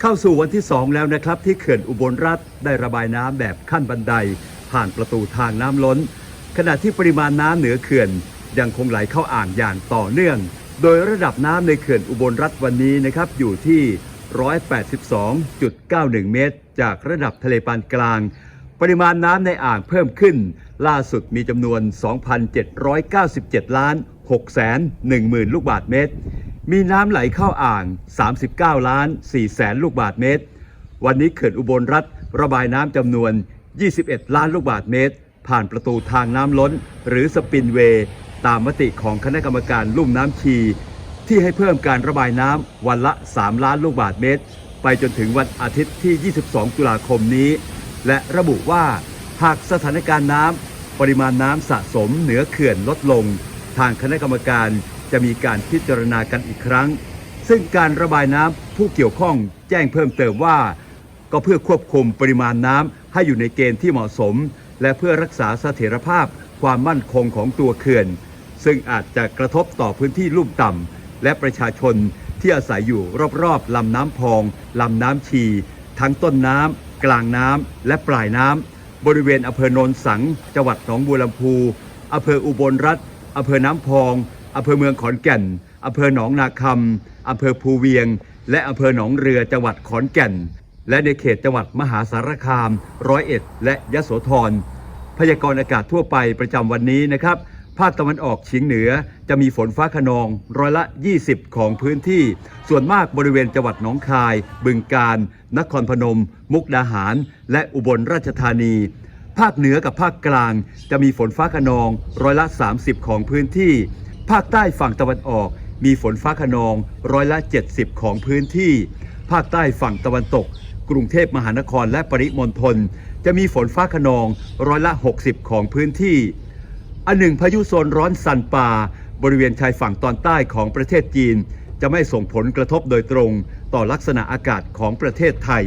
เข้าสู่วันที่ 2 แล้วนะครับ ที่เขื่อนอุบลรัฐได้ระบายน้ำแบบขั้นบันได ผ่านประตูทางน้ำล้น ขณะที่ปริมาณน้ำเหนือเขื่อน ยังคงไหลเข้าอ่างอย่างต่อเนื่อง โดยระดับน้ำในเขื่อนอุบลรัฐวันนี้นะครับอยู่ที่ 182.91 เมตร จากระดับทะเลปานกลาง ปริมาณน้ำในอ่างเพิ่มขึ้น ล่าสุดมีจำนวน 2,797 ล้าน6แสน1หมื่นลูกบาทเมตร มีน้ำไหลเข้าอ่าง 39 ล้าน4แสนลูกบาทเมตร วันนี้เขื่อนอุบลรัฐระบายน้ำจำนวน 21 ล้านลูกบาทเมตร ผ่านประตูทางน้ำล้น หรือสปินเวย์ ตามมติของคณะกรรมการลุ่มน้ำชี ที่ให้เพิ่มการระบายน้ำวันละ 3 ล้านลูกบาทเมตร ไปจนถึงวันอาทิตย์ที่ 22 ตุลาคมนี้ และระบุว่าหากสถานการณ์น้ำปริมาณน้ำสะสมเหนือเขื่อนลดลง ทางคณะกรรมการ จะมีการพิจารณากันอีกครั้ง ซึ่งการระบายน้ำผู้เกี่ยวข้องแจ้งเพิ่มเติมว่า ก็เพื่อควบคุมปริมาณน้ำให้อยู่ในเกณฑ์ที่เหมาะสม และเพื่อรักษาเสถียรภาพความมั่นคงของตัวเขื่อน ซึ่งอาจจะกระทบต่อพื้นที่ลุ่มต่ำและประชาชนที่อาศัยอยู่รอบๆลำน้ำพองลำน้ำชี ทั้งต้นน้ำกลางน้ำและปลายน้ำบริเวณอำเภอโนนสัง จังหวัดหนองบัวลำพูอำเภออุบลรัฐอำเภอน้ำพอง อำเภอเมืองขอนแก่นอำเภอหนองนาคำอำเภอภูเวียง และอำเภอหนองเรือจังหวัดขอนแก่น และในเขตจังหวัดมหาสารคาม ร้อยเอ็ด และยะโสธร พยากรณ์อากาศทั่วไปประจำวันนี้นะครับ ภาคตะวันออกเฉียงเหนือจะมีฝนฟ้าขนองร้อยละ 20 ของพื้นที่ ส่วนมากบริเวณจังหวัดหนองคาย บึงกาฬนครพนม มุกดาหาร และอุบลราชธานีภาคเหนือกับภาคกลางจะมีฝนฟ้าขนองร้อยละ 30 ของพื้นที่ ภาคใต้ฝั่งตะวันออกมีฝนฟ้าขนองร้อยละ 70 ของพื้นที่ ภาคใต้ฝั่งตะวันตก กรุงเทพมหานครและปริมณฑลจะมีฝนฟ้าขนองร้อยละ 60 ของพื้นที่ อันหนึ่งพายุโซนร้อนซันปา บริเวณชายฝั่งตอนใต้ของประเทศจีน จะไม่ส่งผลกระทบโดยตรงต่อลักษณะอากาศของประเทศไทย